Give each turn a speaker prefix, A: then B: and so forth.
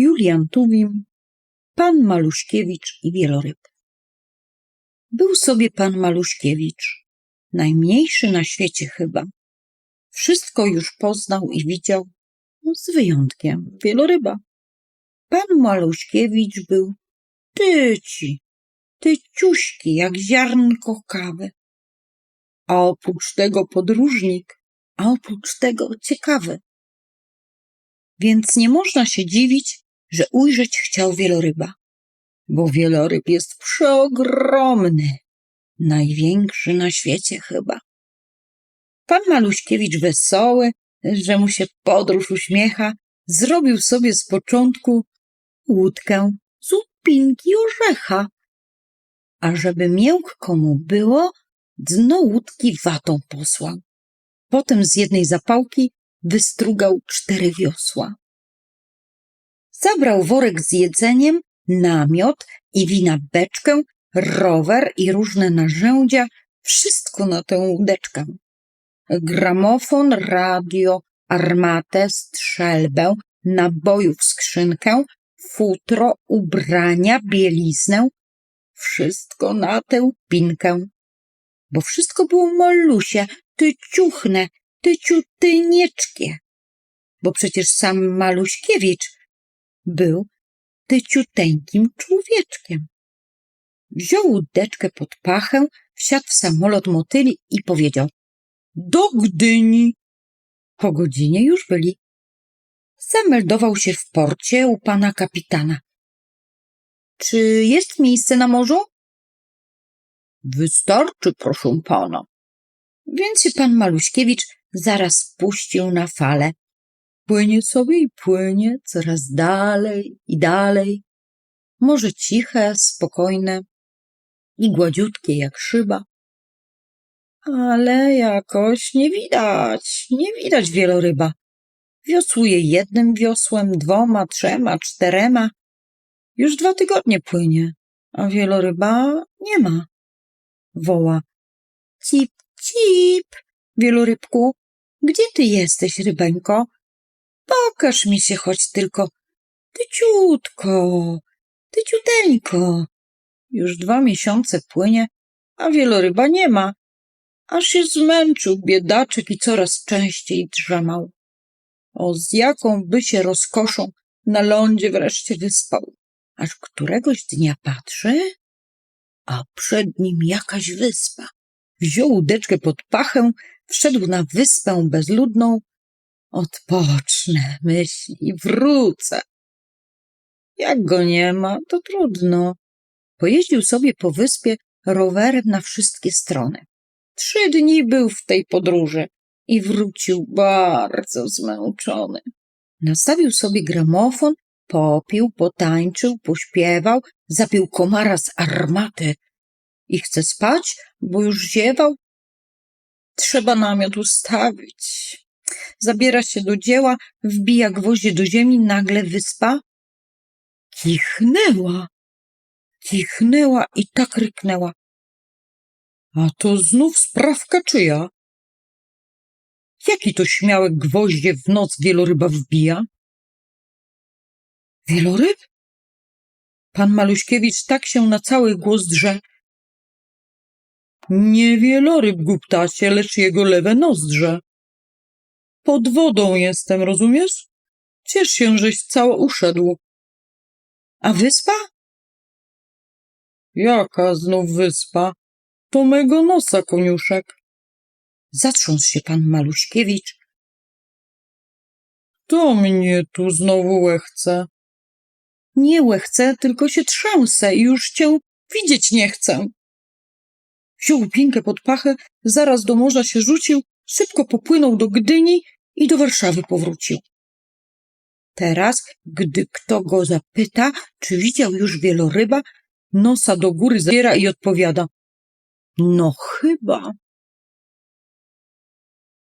A: Julian Tuwim, pan Maluśkiewicz i wieloryb. Był sobie pan Maluśkiewicz, najmniejszy na świecie chyba. Wszystko już poznał i widział, no z wyjątkiem wieloryba. Pan Maluśkiewicz był tyci, tyciuśki jak ziarnko kawy. A oprócz tego podróżnik, a oprócz tego ciekawy. Więc nie można się dziwić, że ujrzeć chciał wieloryba, bo wieloryb jest przeogromny, największy na świecie chyba. Pan Maluśkiewicz wesoły, że mu się podróż uśmiecha, zrobił sobie z początku łódkę z upinki orzecha. A żeby miękko mu było, dno łódki watą posłał. Potem z jednej zapałki wystrugał cztery wiosła. Zabrał worek z jedzeniem, namiot i wina beczkę, rower i różne narzędzia, wszystko na tę łódeczkę. Gramofon, radio, armatę, strzelbę, nabojów skrzynkę, futro, ubrania, bieliznę, wszystko na tę pinkę. Bo wszystko było malusie, tyciuchne, tyciutynieczkie. Bo przecież sam Maluśkiewicz był tyciuteńkim człowieczkiem. Wziął łódeczkę pod pachę, wsiadł w samolot motyli i powiedział do Gdyni. Po godzinie już byli. Zameldował się w porcie u pana kapitana. Czy jest miejsce na morzu? Wystarczy, proszę pana. Więc się pan Maluśkiewicz zaraz spuścił na falę. Płynie sobie i płynie coraz dalej i dalej. Morze ciche, spokojne i gładziutkie jak szyba. Ale jakoś nie widać, nie widać wieloryba. Wiosłuje jednym wiosłem, dwoma, trzema, czterema. Już dwa tygodnie płynie, a wieloryba nie ma. Woła. Cip, cip, wielorybku, gdzie ty jesteś, rybeńko? Pokaż mi się choć tylko. Tyciutko, tyciuteńko. Już dwa miesiące płynie, a wieloryba nie ma. Aż się zmęczył biedaczek i coraz częściej drzemał. O, z jaką by się rozkoszą na lądzie wreszcie wyspał. Aż któregoś dnia patrzy, a przed nim jakaś wyspa. Wziął łódeczkę pod pachę, wszedł na wyspę bezludną. Odpocznę, myśli, wrócę. Jak go nie ma, to trudno. Pojeździł sobie po wyspie rowerem na wszystkie strony. Trzy dni był w tej podróży i wrócił bardzo zmęczony. Nastawił sobie gramofon, popił, potańczył, pośpiewał, zapił komara z armaty i chce spać, bo już ziewał. Trzeba namiot ustawić. Zabiera się do dzieła, wbija gwoździe do ziemi, nagle wyspa kichnęła. Kichnęła i tak ryknęła. A to znów sprawka czyja? Jaki to śmiałek gwoździe w noc wieloryba wbija? Wieloryb? Pan Maluśkiewicz tak się na cały głos drze. Nie wieloryb, głuptacie, lecz jego lewe nozdrze. Pod wodą jestem, rozumiesz? Ciesz się, żeś cało uszedł. A wyspa? Jaka znów wyspa? To mego nosa, koniuszek. Zatrząsł się pan Maluśkiewicz. To mnie tu znowu łechce. Nie łechce, tylko się trzęsę i już cię widzieć nie chcę. Wziął pinkę pod pachę, zaraz do morza się rzucił, szybko popłynął do Gdyni i do Warszawy powrócił. Teraz, gdy kto go zapyta, czy widział już wieloryba, nosa do góry zabiera i odpowiada. No chyba.